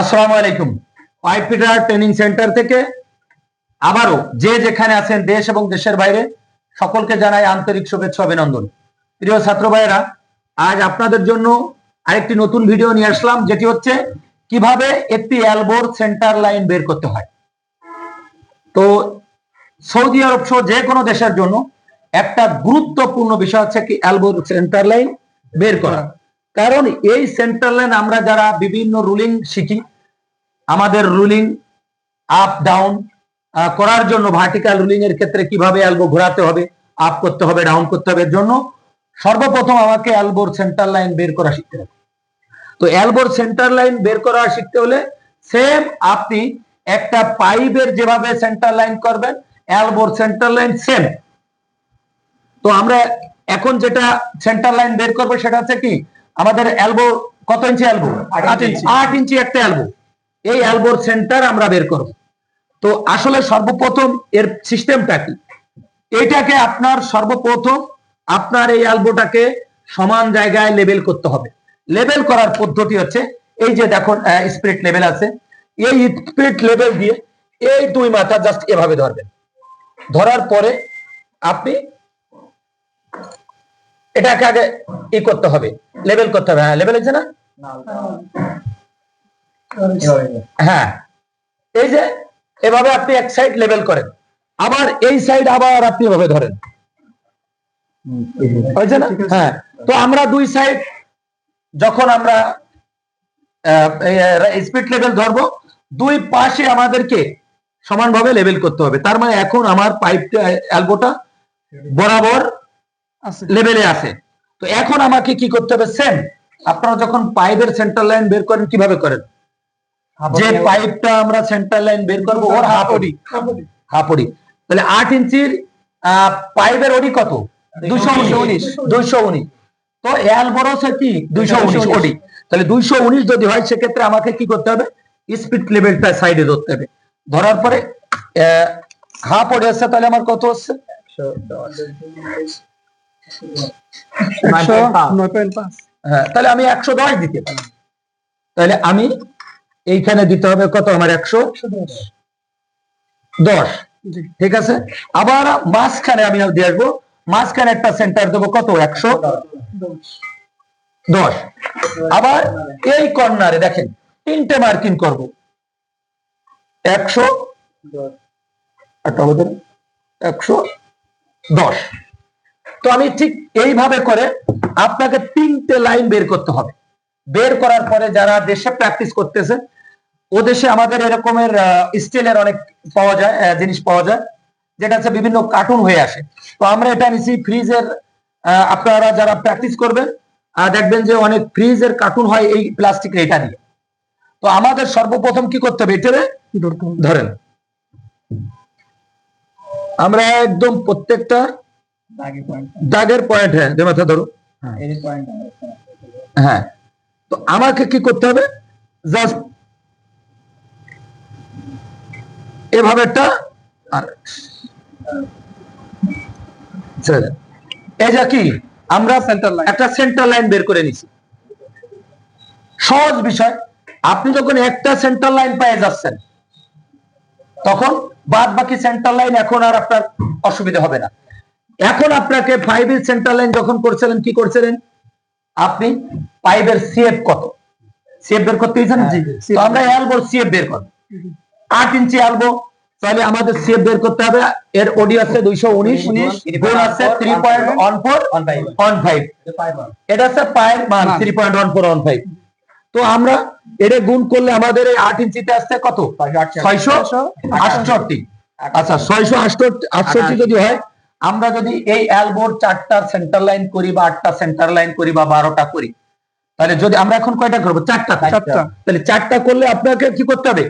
আসসালামু আলাইকুম। Pipe fitter training centre থেকে আবারও যে যেখানে আছেন দেশ এবং দেশের বাইরে, সকলকে জানাই আন্তরিক শুভেচ্ছা, অভিনন্দন। প্রিয় ছাত্র ভাইয়েরা, আজ আপনাদের জন্য আরেকটি নতুন ভিডিও নিয়ে আসলাম, যেটি হচ্ছে কীভাবে একটি অ্যালবোর সেন্টার লাইন বের করতে হয়। তো সৌদি আরব সহ যে কোনো দেশের জন্য একটা গুরুত্বপূর্ণ বিষয় হচ্ছে কি অ্যালবোর সেন্টার লাইন বের করা। কারণ এই সেন্টার লাইন আমরা যারা বিভিন্ন রুলিং শিখি, আমাদের রুলিং আপ ডাউন করার জন্য ভার্টিক্যাল রুলিং এর ক্ষেত্রে কীভাবে অ্যালবো ঘোরাতে হবে আপ করতে হবে ডাউন করতে হবে, এর জন্য সর্বপ্রথম আমাকে অ্যালবোর সেন্টার লাইন বের করা শিখতে হবে। তো অ্যালবোর সেন্টার লাইন বের করা শিখতে হলে সেম আপনি একটা পাইপের যেভাবে সেন্টার লাইন করবেন অ্যালবোর সেন্টার লাইন সেম তো আমরা এখন যেটা সেন্টার লাইন বের করব সেটা হচ্ছে কি আমাদের অ্যালবো কত ইঞ্চি অ্যালবো আট ইঞ্চি। একটা অ্যালবো এই অ্যালবোর সেন্টার আমরা বের করব। তো আসলে সর্বপ্রথম এর সিস্টেমটা কি? এটাকে আপনার সর্বপ্রথম আপনার এই অ্যালবোটাকে সমান জায়গায় লেবেল করতে হবে। লেবেল করার পদ্ধতি হচ্ছে এই যে দেখুন স্পিরিট লেভেল আছে। এই স্পিরিট লেভেল দিয়ে এই দুই মাথা জাস্ট এভাবে ধরবেন। ধরার পরে আপনি এটাকে আগে ই করতে হবে লেভেল করতে হবে। হ্যাঁ লেভেল হচ্ছে না? হ্যাঁ। এই যে, এভাবে আপনি এক সাইড লেভেল করেন, আবার এই সাইড আবার আপনি এভাবে ধরেন। হয়েছে না? হ্যাঁ। তো আমরা দুই সাইড যখন আমরা স্পিড লেভেল ধরবো, দুই পাশে আমাদেরকে সমানভাবে লেভেল করতে হবে। তার মানে এখন আমার পাইপটা অ্যালবোটা বরাবর লেভেলে আছে। তো এখন আমাকে কি করতে হবে? সেম আপনারা যখন পাইপের সেন্টার লাইন বের করেন কীভাবে করেন? যে পাইপটা আমরা সেন্টার লাইন বের করব ওর হাফ ওডি হাফ ওডি তাহলে আট ইঞ্চির পাইপের ওডি কত? দুইশো উনিশ। দুইশো উনিশ। তো এল বড় কি? দুইশো উনিশ ওডি তাহলে দুইশো উনিশ যদি হয় সেক্ষেত্রে আমাকে কি করতে হবে? স্পিড লেভেলটা সাইডে ধরতে হবে। ধরার পরে হাফ ওডি আসছে তাহলে আমার কত হচ্ছে? হ্যাঁ তাহলে আমি একশো দশ দিতে পারি। তাহলে আমি এইখানে দিতে হবে কত? আমার একশো দশ। ঠিক আছে? আবার মাঝখানে আমি দিয়ে আসব। মাঝখানে একটা সেন্টার দেবো কত? একশো দশ। আবার এই কর্নারে দেখেন তিনটে মার্কিং করব। একশো একটা একশো দশ। তো আমি ঠিক এইভাবে করে আপনাকে তিনটে লাইন বের করতে হবে। বের করার পরে যারা দেশে প্র্যাকটিস করতেছে ও দেশে আমাদের এরকমের স্টিলের অনেক পাওয়া যায় জিনিস পাওয়া যায় যেটা হচ্ছে বিভিন্ন কার্টুন হয়ে আসে। তো আমরা এটা নিচ্ছি ফ্রিজের আপনারা যারা প্র্যাকটিস করবেন আহ, দেখবেন যে অনেক ফ্রিজের কার্টুন হয় এই প্লাস্টিক এটা দিয়ে তো আমাদের সর্বপ্রথম কি করতে হবে এটারে ধরেন। আমরা একদম প্রত্যেকটা দাগের পয়েন্ট হ্যাঁ যে মাথা ধরো। হ্যাঁ তো আমাকে কি করতে হবে? জাস্ট এভাবে একটা আর যে কি? আমরা Center লাইন একটা সেন্টার লাইন বের করে নিছি। সহজ বিষয় আপনি যখন একটা সেন্টার লাইন পেয়ে যাচ্ছেন তখন বাদ বাকি সেন্টার লাইন এখন আর আপনার অসুবিধা হবে না। এখন আপনাকে ফাইভের সেন্টার লাইন যখন করছিলেন কি করছিলেন? আপনি পাইপের সিএফ কত? সিএফ বের করতে জি। তো আমরা অ্যালবো সিএফ বের করব। আট ইঞ্চি অ্যালবো তাহলে আমাদের সিএফ বের করতে হবে। এর ওডি আছে দুইশো উনিশ গুণ আছে three point one four one five এটা হচ্ছে পায়ের মান। Three point one four one five তো আমরা এটা গুণ করলে আমাদের এই আট ইঞ্চিতে আসছে কত? ছয়শো আটষট্টি। আচ্ছা ছয়শো আটষট্টি যদি হয় আমরা যদি এই অ্যালবোর চারটা সেন্টার লাইন করি বা আটটা সেন্টার লাইন করি বা বারোটা করি তাহলে যদি আমরা এখন কয়টা করব? চারটা চারটা। তাহলে চারটা করলে আপনাকে কি করতে হবে?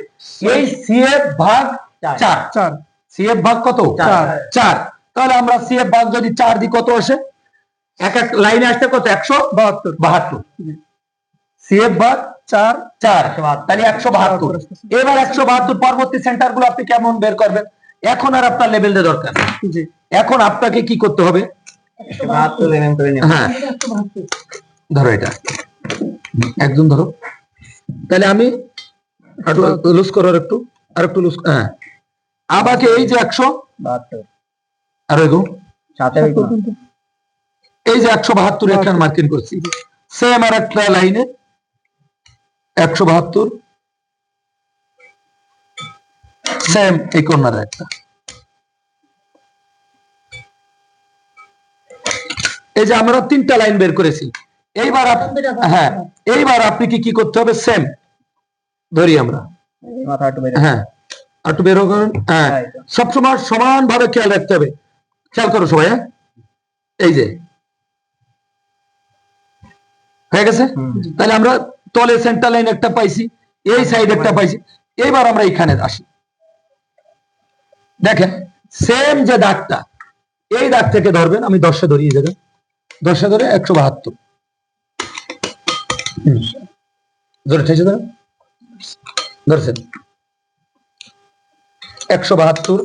এই সিএফ ভাগ চার। চার। সিএফ ভাগ কত? চার। তাহলে আমরা সিএফ ভাগ যদি চার দিই কত আসে? এক এক লাইনে আসতে কত? একশো বাহাত্তর। বাহাত্তর। সিএফ ভাগ চার। চার। তাহলে একশো বাহাত্তর। এবার একশো বাহাত্তর পরবর্তী সেন্টারগুলো আপনি কেমন বের করবেন? এখন আর আপনার লেভেল দরকার। জি। এখন আপনাকে কি করতে হবে? হ্যাঁ। ধরো এটা। একদম ধরো। তাহলে আমি একটু লুজ করো আর একটু। আর একটু লুজ হ্যাঁ। আবাকে এই যে একশো বাহাত্তর। আর এগো। এই যে একশো বাহাত্তর এখানে মার্কিং করছি। সেম আর একটা লাইনে একশো বাহাত্তর। সেম এই কর্নারে একটা। এই যে আমরা তিনটা লাইন বের করেছি। এইবার হ্যাঁ এইবার আপনি কি কি করতে হবে? সেম ধরি আমরা। হ্যাঁ একটু বেরো করেন হ্যাঁ সবসময় সমান ভাবে খেয়াল রাখতে হবে। খেয়াল করো সবাই হ্যাঁ? এই যে। হয়ে গেছে? তাহলে আমরা তলে সেন্টার লাইন একটা পাইছি এই সাইড একটা পাইছি। এইবার আমরা এখানে আসি। দেখেন সেম যে দাগটা এই দাগ থেকে ধরবেন আমি দশে ধরিয়ে জায়গায় দশে ধরে একশো বাহাত্তর। ধরে ঠেসে ধরেন ধরছেন একশো বাহাত্তর।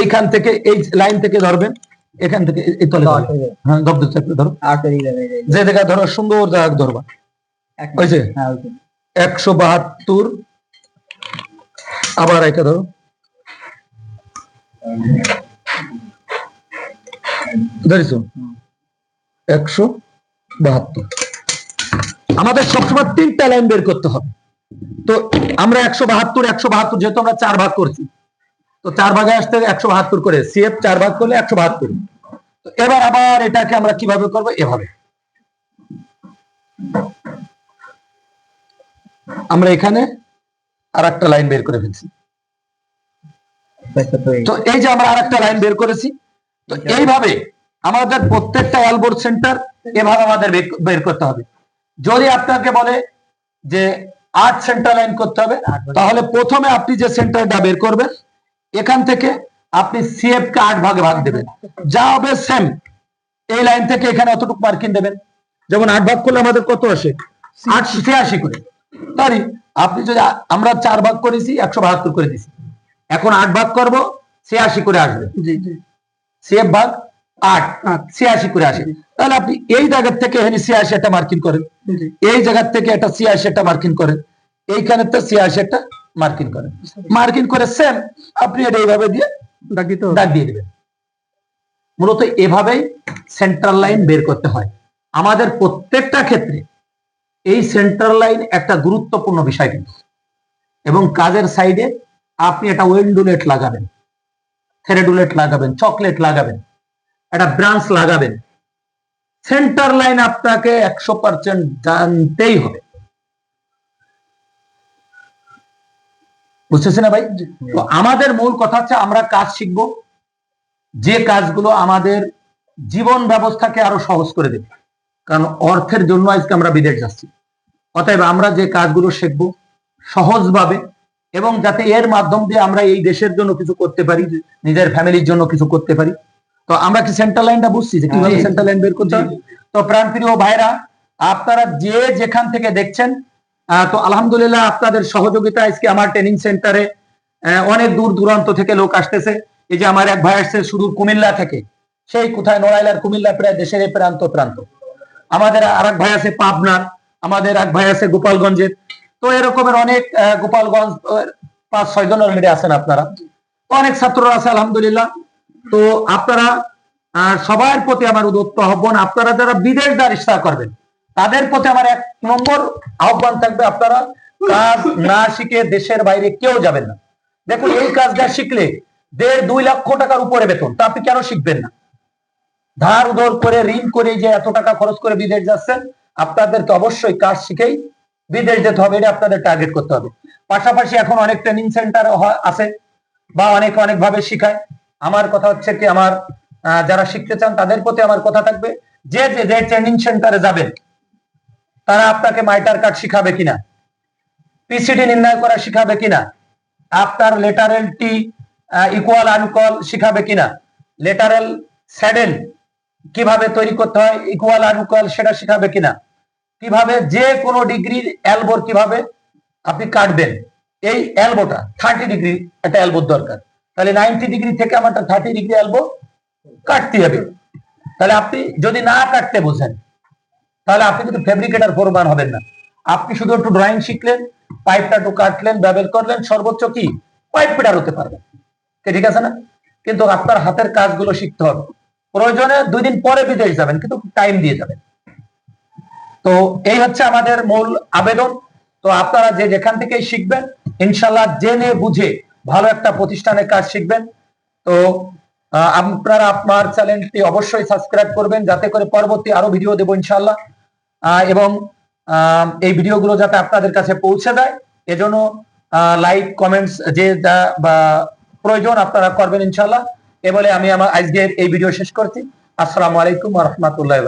এইখান থেকে এই লাইন থেকে ধরবেন এখান থেকে এই- তলে। হয়ে যায়। হ্যাঁ দব দব চেপে ধরো। যে- জায়গায় ধরো সুন্দর জায়গা ধরবা। যে হ্যাঁ। একশো বাহাত্তর। আবার এটা ধরো। ধরেছ? একশো বাহাত্তর। আমাদের সবসময় তিনটা লাইন বের করতে হবে। তো আমরা একশো বাহাত্তর একশো বাহাত্তর যেহেতু আমরা চার ভাগ করছি, তো চার ভাগে আসতে একশো বাহাত্তর করে সিএফ চার ভাগ করলে একশো বাহাত্তর। এবার আবার এটাকে আমরা কীভাবে করব? এভাবে। আমরা এখানে আর একটা লাইন বের করে ফেলছি। তো এই যে আমরা আর একটা লাইন বের করেছি, তো এইভাবে আমাদের প্রত্যেকটা অ্যালবোর্ড সেন্টার এভাবে আমাদের বের- করতে হবে। যদি আপনাকে বলে যে আট সেন্টার লাইন করতে হবে তাহলে প্রথমে আপনি যে সেন্টারটা বের করবেন এখান থেকে আপনি সিএফ কে আট ভাগে ভাগ দেবেন। যা হবে সেম এই লাইন থেকে এখানে অতটুকু মার্কিং দেবেন। যেমন আট ভাগ করলে আমাদের কত আসে? আট ছিয়াশি করে। তাই আপনি যদি আমরা চার ভাগ করেছি একশো বাহাত্তর করে দিছি। এখন আট ভাগ করব ছিয়াশি করে আসবে। জি জি। সিএফ ভাগ আট। ছিয়াশি করে আসে। তাহলে আপনি এই জায়গার থেকে এখানে ছিয়াশি একটা মার্কিং করেন। এই জায়গার থেকে একটা ছিয়াশি একটা মার্কিং করেন। এইখানে তো ছিয়াশি একটা মার্কিং করেন। মার্কিং করে সেম আপনি এটা এইভাবে দিয়ে দাগ দিয়ে দিবেন। মূলত এভাবেই সেন্ট্রাল লাইন বের করতে হয়। আমাদের প্রত্যেকটা ক্ষেত্রে এই সেন্ট্রাল লাইন একটা গুরুত্বপূর্ণ বিষয় কিন্তু। এবং কাজের সাইডে আপনি একটা ওয়েন্ডুলেট লাগাবেন। থেরেডুলেট লাগাবেন চকলেট লাগাবেন। একটা ব্রাঞ্চ লাগাবেন। সেন্টার লাইন আপনাকে একশো পার্সেন্ট জানতেই হবে। বুঝতেছি না ভাই? তো আমাদের মূল কথা হচ্ছে আমরা কাজ শিখব। যে কাজগুলো আমাদের জীবন ব্যবস্থাকে আরও সহজ করে দেবে। কারণ অর্থের জন্য আজকে আমরা বিদেশ যাচ্ছি। অতএব আমরা যে কাজগুলো শিখব সহজভাবে এবং যাতে এর মাধ্যম দিয়ে আমরা এই দেশের জন্য কিছু করতে পারি, নিজের ফ্যামিলির জন্য কিছু করতে পারি। তো আমরা কি সেন্ট্রাল লাইনটা বুঝছি যে কীভাবে জি। সেন্ট্রাল লাইন বের করতে হবে? তো প্রাণপ্রিয় ভাইরা আপনারা যে যেখান থেকে দেখছেন তো আলহামদুলিল্লাহ আপনাদের সহযোগিতা আজকে আমার ট্রেনিং সেন্টারে অনেক দূর দূরান্ত থেকে লোক আসতেছে। এই যে আমার এক ভাই আসছে শুধু কুমিল্লা থেকে। সেই কোথায়? নড়াইলার কুমিল্লা প্রায় দেশের এই প্রান্ত প্রান্ত। আমাদের আর এক ভাই আছে পাবনার আমাদের এক ভাই আছে গোপালগঞ্জের। তো এরকমের অনেক গোপালগঞ্জ পাঁচ ছয় জন অলরেডি আছেন আপনারা। অনেক ছাত্ররা আছে আলহামদুলিল্লাহ। তো আপনারা সবার প্রতি আমার উদ্যত্ত আহ্বান, আপনারা যারা বিদেশ দ্বারিস্তা করবেন, তাদের প্রতি আমার এক নম্বর আহ্বান থাকবে আপনারা, কাজ না শিখে দেশের বাইরে কেউ যাবেন না। দেখুন, এই কাজটা শিখলে দেড় দুই লক্ষ টাকার উপরে বেতন, তা আপনি কেন শিখবেন না? ধার উধার করে, ঋণ করে যে এত টাকা খরচ করে বিদেশ যাচ্ছেন, আপনাদেরকে অবশ্যই কাজ শিখেই বিদেশ যেতে হবে, এটা আপনাদের টার্গেট করতে হবে। পাশাপাশি এখন অনেক ট্রেনিং সেন্টার আছে, বা অনেক অনেক ভাবে শিখায়। আমার কথা হচ্ছে কি, আমার যারা শিখতে চান তাদের প্রতি আমার কথা থাকবে। যে যে যে ট্রেনিং সেন্টারে যাবেন, তারা আপনাকে মাইটার কার্ড শিখাবে কিনা? পিসিডি নির্ণয় করা শিখাবে কিনা? আপনার লেটারেল টি ইকুয়াল আনকল শিখাবে কিনা? লেটারেল স্যাডেল কীভাবে তৈরি করতে হয় ইকুয়াল আনকল সেটা শিখাবে কিনা? কীভাবে, যে কোনো ডিগ্রির অ্যালবোর কীভাবে আপনি কাটবেন, এই অ্যালবোটা থার্টি ডিগ্রি একটা অ্যালবোর দরকার। তাহলে নাইনটি ডিগ্রি থেকে আমার থার্টি ডিগ্রি অ্যালবো কাটতে হবে। তাহলে আপনি যদি না কাটতে বোঝেন, তাহলে আপনি কিন্তু ফেব্রিকেটার ফোরমান হবেন না। আপনি শুধু একটু ড্রয়িং শিখলেন পাইপটা একটু কাটলেন ব্যবহার করলেন, সর্বোচ্চ কি? পাইপ ফিটার হতে পারবেন ঠিক আছে না? কিন্তু আপনার হাতের কাজগুলো শিখতে হবে। প্রয়োজনে দুই দিন পরে বিদেশ যাবেন, কিন্তু টাইম দিয়ে যাবেন। তো এই হচ্ছে আমাদের মূল আবেদন। তো আপনারা যে যেখান থেকে শিখবেন ইনশাল্লাহ জেনে বুঝে ভালো একটা প্রতিষ্ঠানে কাজ শিখবেন। তো আপনারা আপনার চ্যানেলটি অবশ্যই সাবস্ক্রাইব করবেন যাতে করে পরবর্তী আরও ভিডিও দেবো ইনশাল্লাহ এবং এই ভিডিওগুলো যাতে আপনাদের কাছে পৌঁছে দেয় এজন্য লাইক, কমেন্টস, যে বা, প্রয়োজন আপনারা করবেন ইনশাল্লাহ এ বলে আমি আমার আজকের এই ভিডিও শেষ করছি। আসসালামু আলাইকুম রহমতুল্লাহ